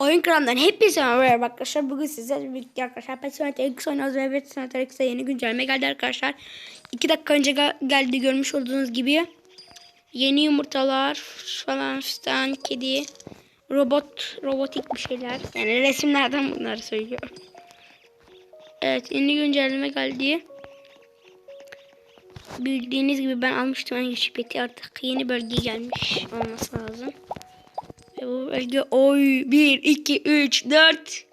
Oyun kanalından hepinize merhaba arkadaşlar. Bugün sizlerle birlikte arkadaşlar Personel X oynuyoruz ve Personel X'e yeni güncelleme geldi arkadaşlar. 2 dakika önce gel- geldi görmüş olduğunuz gibi. Yeni yumurtalar falan fistan, kedi, robot, robotik bir şeyler. Yani resimlerden bunları söylüyorum. Evet yeni güncelleme geldi. Bildiğiniz gibi ben almıştım en güçlü peti artık yeni bölge gelmiş olması lazım. Ve bu bölge oy 1, 2, 3, 4.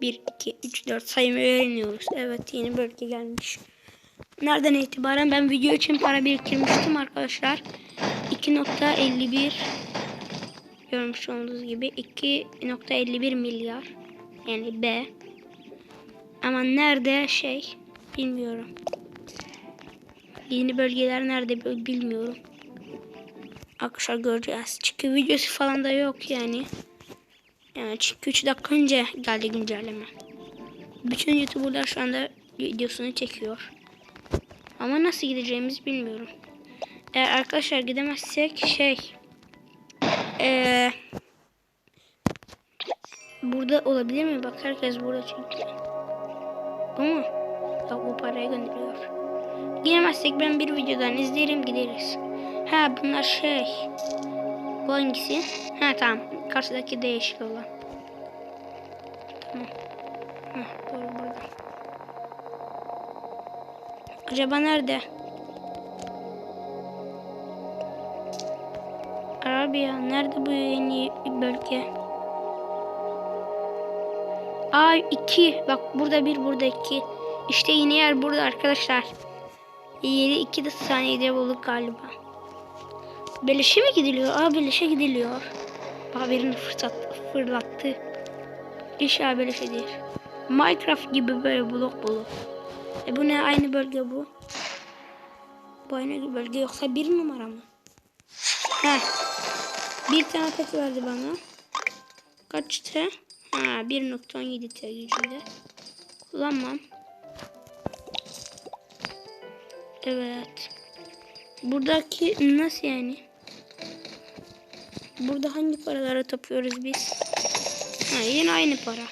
1, 2, 3, 4 saymayı öğreniyoruz. Evet yeni bölge gelmiş. Nereden itibaren ben video için para biriktirmiştim arkadaşlar. 2.51 görmüş olduğunuz gibi 2.51 milyar. Yani B. Ama nerede şey bilmiyorum. Yeni bölgeler nerede bilmiyorum. Arkadaşlar göreceğiz. Çünkü videosu falan da yok yani. Yani çünkü 3 dakika önce geldi güncelleme. Bütün youtuberlar şu anda videosunu çekiyor. Ama nasıl gideceğimizi bilmiyorum. Eğer arkadaşlar gidemezsek şey ee, burada olabilir mi? Bak herkes burada çünkü. Bu mu? Bak bu parayı gönderiyor. Gidemezsek ben bir videodan izlerim gideriz. Ha bunlar şey. Bu hangisi? Ha tamam. Karşıdaki de yeşil olan. Tamam. Ha, doğru burada. Acaba nerede? Arabiya nerede bu yeni bölge? Ay iki. Bak burada bir burada iki. İşte yeni yer burada arkadaşlar. Yeri iki de saniyede bulduk galiba. Beleşe mi gidiliyor? Aa beleşe gidiliyor. Bak fırsat fırlattı. İnşallah beleşe değil. Minecraft gibi böyle blok blok. E bu ne? Aynı bölge bu. Bu aynı bölge yoksa bir numara mı? Heh. Bir tane pet verdi bana. Kaçtı? Ha 1.17 T gücünde. Kullanmam. Evet. Buradaki nasıl yani? Burada hangi paraları topluyoruz biz? Ha, yine aynı para.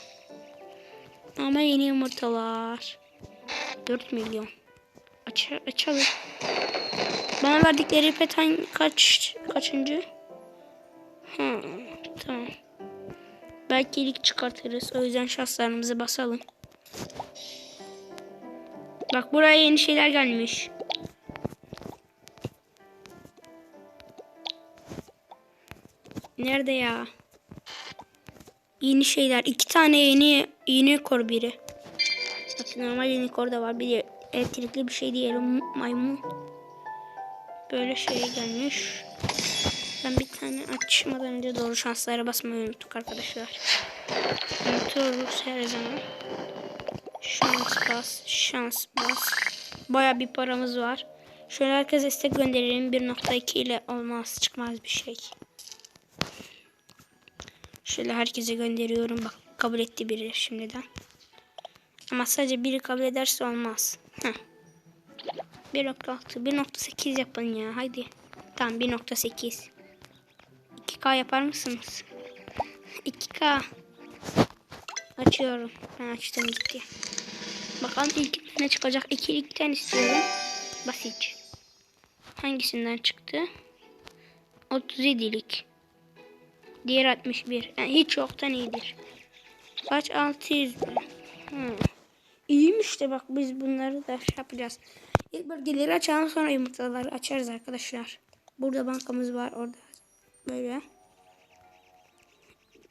Ama yeni yumurtalar. 4 milyon. Aç açalım. Bana verdikleri pet hangi, kaç kaçıncı? Ha, tamam. Belki ilk çıkartırız. O yüzden şanslarımızı basalım. Bak buraya yeni şeyler gelmiş. Nerede ya? Yeni şeyler. İki tane yeni yeni kor biri. Bak normal yeni kor da var. Bir elektrikli bir şey diyelim. Maymun. Böyle şey gelmiş. Ben bir tane açmadan önce doğru şanslara basmayı unuttuk arkadaşlar. Unutuyoruz her zaman. Şans bas, şans bas. Baya bir paramız var. Şöyle herkese istek gönderelim. 1.2 ile olmaz çıkmaz bir şey. Şöyle herkese gönderiyorum. Bak kabul etti biri şimdiden. Ama sadece biri kabul ederse olmaz. Heh. 1.6 1.8 yapın ya haydi. Tamam 1.8 2K yapar mısınız? 2K Açıyorum. Ben açtım gitti. Bakalım ilk ne çıkacak. İkilikten istiyorum. Basit. Hangisinden çıktı? 37'lik. Diğer 61. Yani hiç yoktan iyidir. Kaç? 600 lira. Hmm. İyiymiş de bak biz bunları da şey yapacağız. İlk bölgeleri açalım sonra yumurtaları açarız arkadaşlar. Burada bankamız var orada. Böyle.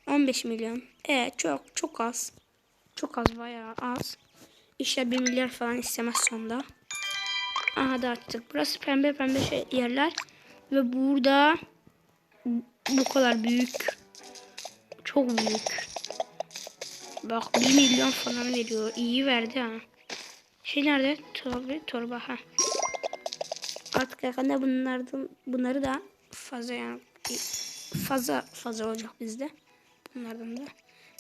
15 milyon. Evet çok çok az. Çok az bayağı az. İşte 1 milyar falan istemez sonda. Aha da attık. Burası pembe pembe şey yerler. Ve burada bu kadar büyük. Çok büyük. Bak 1 milyon falan veriyor. İyi verdi ha. Şey nerede? Torba, torba ha. Artık yakında bunlardan bunları da fazla yani fazla fazla olacak bizde. Bunlardan da.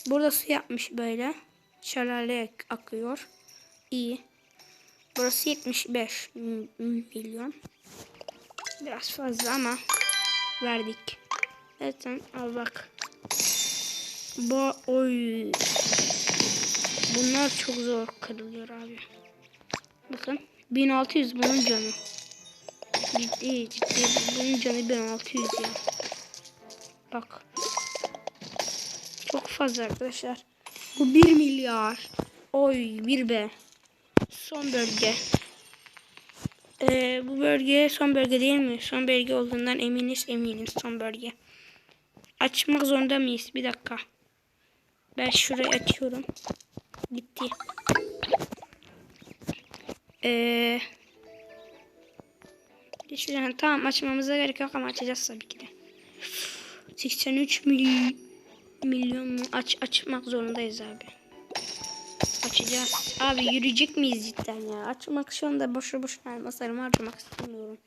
Burada su yapmış böyle. Şelale akıyor. İyi. Burası 75 milyon. Biraz fazla ama verdik. Zaten al bak. Bu oy. Bunlar çok zor kırılıyor abi. Bakın 1600 bunun canı. Ciddi ciddi bunun canı 1600 ya. Bak. Çok fazla arkadaşlar. Bu 1 milyar. Oy 1 be. Son bölge. Ee, bu bölge son bölge değil mi? Son bölge olduğundan eminiz eminiz son bölge. Açmak zorunda mıyız? Bir dakika. Ben şurayı açıyorum. Gitti. Ee, şuradan tamam açmamıza gerek yok ama açacağız tabii ki de. 83 mil, milyon mu? Aç, açmak zorundayız abi. Açacağız. Abi yürüyecek miyiz cidden ya? Açmak şu anda boşu boşuna elmaslarımı harcamak istemiyorum.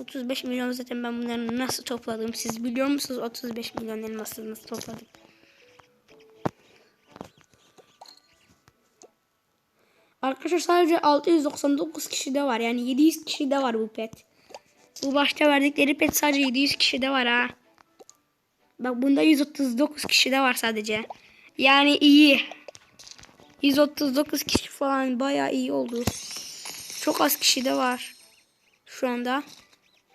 35 milyon zaten ben bunları nasıl topladım? Siz biliyor musunuz 35 milyon elması nasıl topladım? Arkadaşlar sadece 699 kişi de var. Yani 700 kişi de var bu pet. Bu başta verdikleri pet sadece 700 kişi de var ha. Bak bunda 139 kişi de var sadece. Yani iyi. 139 kişi falan bayağı iyi oldu. Çok az kişi de var. Şu anda.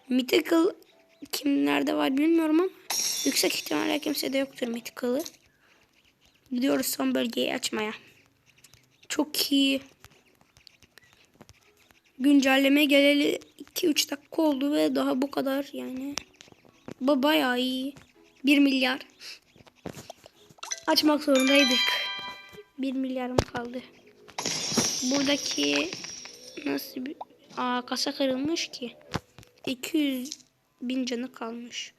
Mythical kimlerde var bilmiyorum ama yüksek ihtimalle kimsede yoktur Mythical'ı. Gidiyoruz son bölgeyi açmaya. Çok iyi. Güncelleme geleli 2-3 dakika oldu ve daha bu kadar yani. Bu bayağı iyi. 1 milyar. Açmak zorundaydık. 1 milyarım kaldı. Buradaki nasıl bir... Aa kasa kırılmış ki. 200 bin canı kalmış.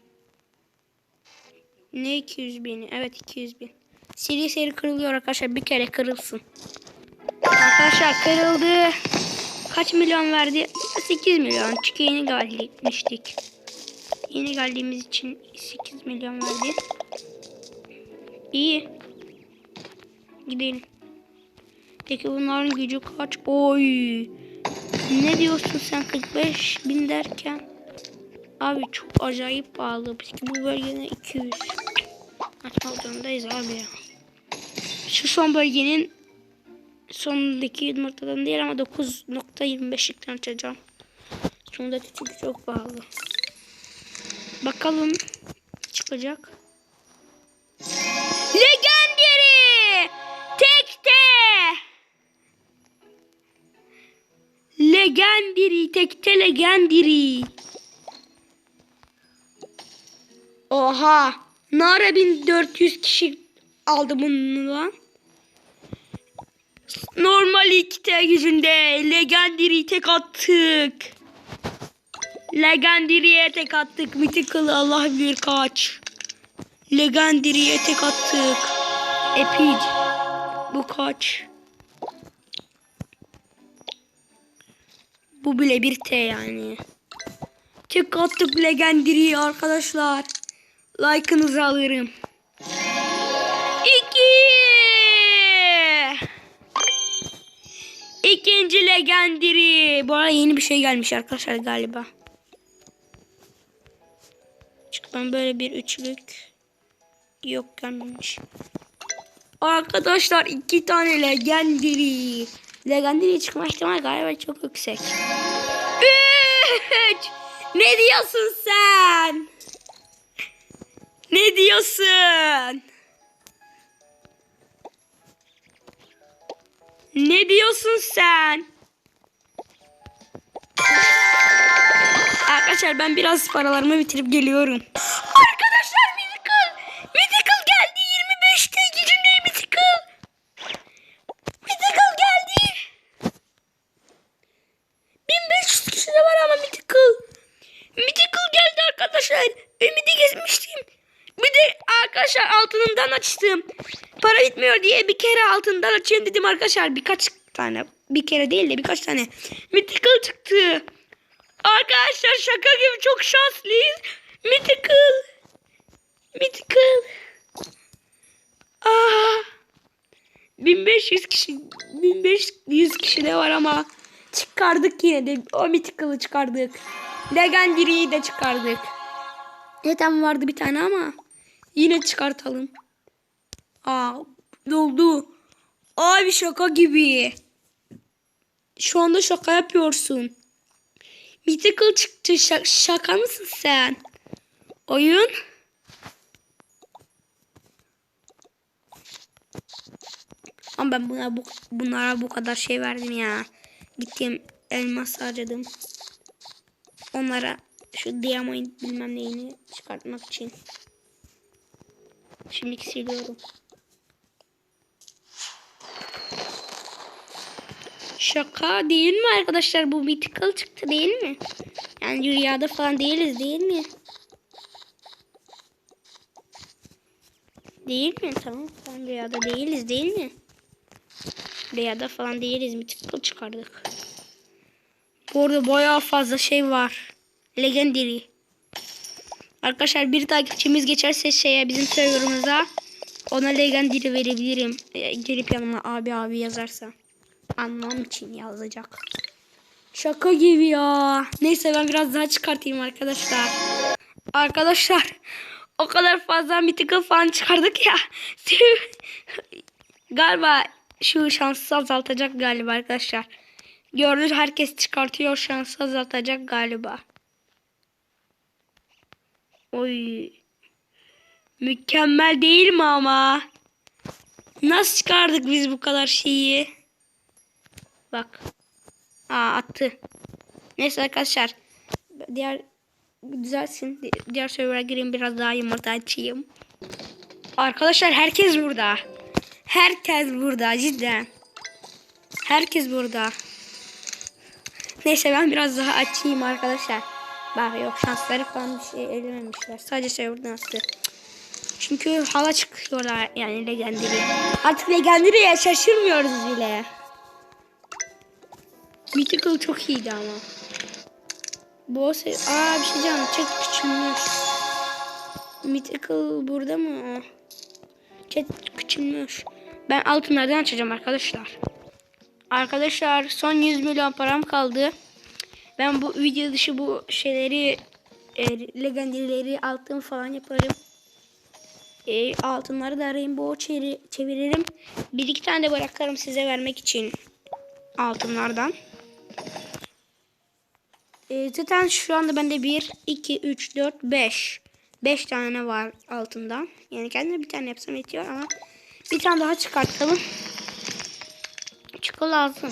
Ne 200 bini? Evet 200 bin. Seri seri kırılıyor arkadaşlar. Bir kere kırılsın. Arkadaşlar kırıldı. Kaç milyon verdi? 8 milyon. Çünkü yeni gelmiştik. Yeni geldiğimiz için 8 milyon verdi. İyi. Gidelim. Peki bunların gücü kaç? Oy. Ne diyorsun sen 45 bin derken? Abi çok acayip pahalı. Peki bu bölgenin 200. Açmak zorundayız abi ya. Şu son bölgenin sonundaki noktadan değil ama 9.25'likten açacağım. Sondaki çünkü çok pahalı. Bakalım çıkacak. Legendary, tekte legendary. Oha! Nara 1400 kişi aldı bunu lan. Normal 2T gücünde Legendary tek attık. Legendary'e tek attık. Mythical Allah bilir kaç. Legendary'e tek attık. Epic. Bu kaç? Bu bile bir T yani. Tek attık Legendary'e arkadaşlar. Like'ınızı alırım. İki. İkinci Legendary. Bu arada yeni bir şey gelmiş arkadaşlar galiba. Çıkan böyle bir üçlük yok gelmemiş. Arkadaşlar iki tane Legendary. Legendary çıkma ihtimali galiba çok yüksek. Üç. Ne diyorsun sen? Ne diyorsun? Ne diyorsun sen? Arkadaşlar ben biraz paralarımı bitirip geliyorum. Arkadaşlar Mythical. Mythical geldi. 25 gün gücünde Mythical. Mythical geldi. 1500 kişi de var ama Mythical. Mythical geldi arkadaşlar. Ümidi gezmiştim. Bir de arkadaşlar altınımdan açtım. Para bitmiyor diye bir kere altından açayım dedim arkadaşlar. Birkaç tane. Bir kere değil de birkaç tane. Mythical çıktı. Arkadaşlar şaka gibi çok şanslıyız. Mythical. Mythical. Aa. 1500 kişi 1500 kişi de var ama çıkardık yine de o Mythical'ı çıkardık. Legendary'yi de çıkardık. Zaten vardı bir tane ama yine çıkartalım. Aa doldu. Abi şaka gibi. Şu anda şaka yapıyorsun. Mythical çıktı. Şa- şaka mısın sen? Oyun. Ama ben buna bu, bunlara bu kadar şey verdim ya. Gittim elmas harcadım. Onlara şu diamond bilmem neyini çıkartmak için. Şimdi siliyorum. Şaka değil mi arkadaşlar? Bu mythical çıktı değil mi? Yani rüyada falan değiliz değil mi? Değil mi? Tamam. Tamam rüyada değiliz değil mi? Rüyada falan değiliz. Mythical çıkardık. Bu arada bayağı fazla şey var. Legendary. Arkadaşlar bir takipçimiz geçerse şeye bizim serverımıza ona legendary verebilirim. Ee, gelip yanıma abi abi yazarsa. Anlam için yazacak. Şaka gibi ya. Neyse ben biraz daha çıkartayım arkadaşlar. Arkadaşlar o kadar fazla mythical falan çıkardık ya. galiba şu şansı azaltacak galiba arkadaşlar. Gördüğünüz herkes çıkartıyor şansı azaltacak galiba. Oy. Mükemmel değil mi ama? Nasıl çıkardık biz bu kadar şeyi? Bak. Aa attı. Neyse arkadaşlar. Diğer düzelsin. Di- Diğer server'a gireyim biraz daha yumurta açayım. Arkadaşlar herkes burada. Herkes burada cidden. Herkes burada. Neyse ben biraz daha açayım arkadaşlar. Bak yok şansları falan bir şey elememişler. Sadece serverdan attı. Çünkü hava çıkıyorlar yani legendary. Artık legendary'ye şaşırmıyoruz bile. Mythical çok iyiydi ama. Boss, aa bir şey diyeceğim. Chat küçülmüş. Mythical burada mı? Chat küçülmüş. Ben altınlardan açacağım arkadaşlar. Arkadaşlar son 100 milyon param kaldı. Ben bu video dışı bu şeyleri e, legendary'leri altın falan yaparım. E, altınları da rainbow çeviri, çeviririm. Bir iki tane de bırakırım size vermek için altınlardan. E, zaten şu anda bende 1, 2, 3, 4, 5. 5 tane var altından. Yani kendime bir tane yapsam yetiyor ama bir tane daha çıkartalım. Lazım.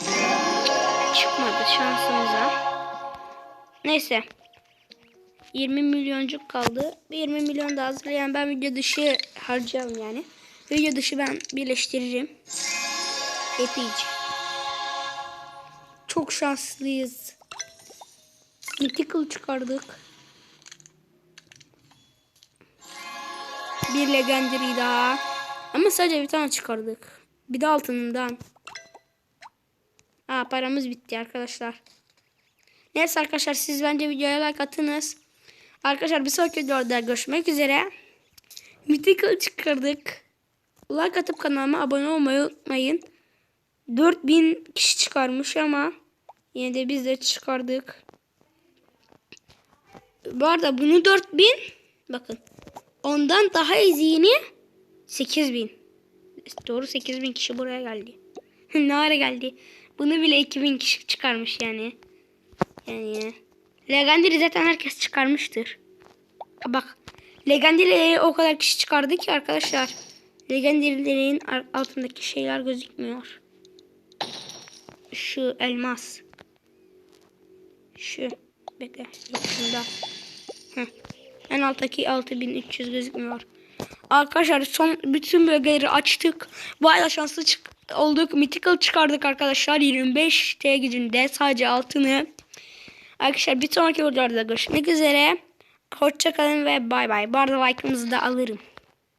Çıkmadı şansımıza. Neyse. 20 milyoncuk kaldı. Bir 20 milyon da hazırlayan ben video dışı harcayalım yani. Video dışı ben birleştiririm. Epeyce. Çok şanslıyız. Mythical çıkardık. Bir legendary daha. Ama sadece bir tane çıkardık. Bir de altınından. Aa paramız bitti arkadaşlar. Neyse arkadaşlar siz bence videoya like atınız. Arkadaşlar bir sonraki videoda görüşmek üzere. Mythical çıkardık. Like atıp kanalıma abone olmayı unutmayın. 4000 kişi çıkarmış ama yine de biz de çıkardık. Bu arada bunu 4000 bakın. Ondan daha izini 8000. Doğru 8000 kişi buraya geldi. ne ara geldi? Bunu bile 2000 kişi çıkarmış yani. Yani Legendary zaten herkes çıkarmıştır. Bak Legendary'leri o kadar kişi çıkardı ki arkadaşlar. Legendary'lerin altındaki şeyler gözükmüyor. Şu elmas. Şu. Bekle. Yok şunda. Heh. En alttaki 6300 gözükmüyor. Arkadaşlar son bütün bölgeleri açtık. Bayağı şanslı çık olduk. Mythical çıkardık arkadaşlar. 25 T gücünde sadece altını. Arkadaşlar bir sonraki videoda görüşmek üzere. Hoşçakalın ve bay bay. Bu arada like'ınızı da alırım.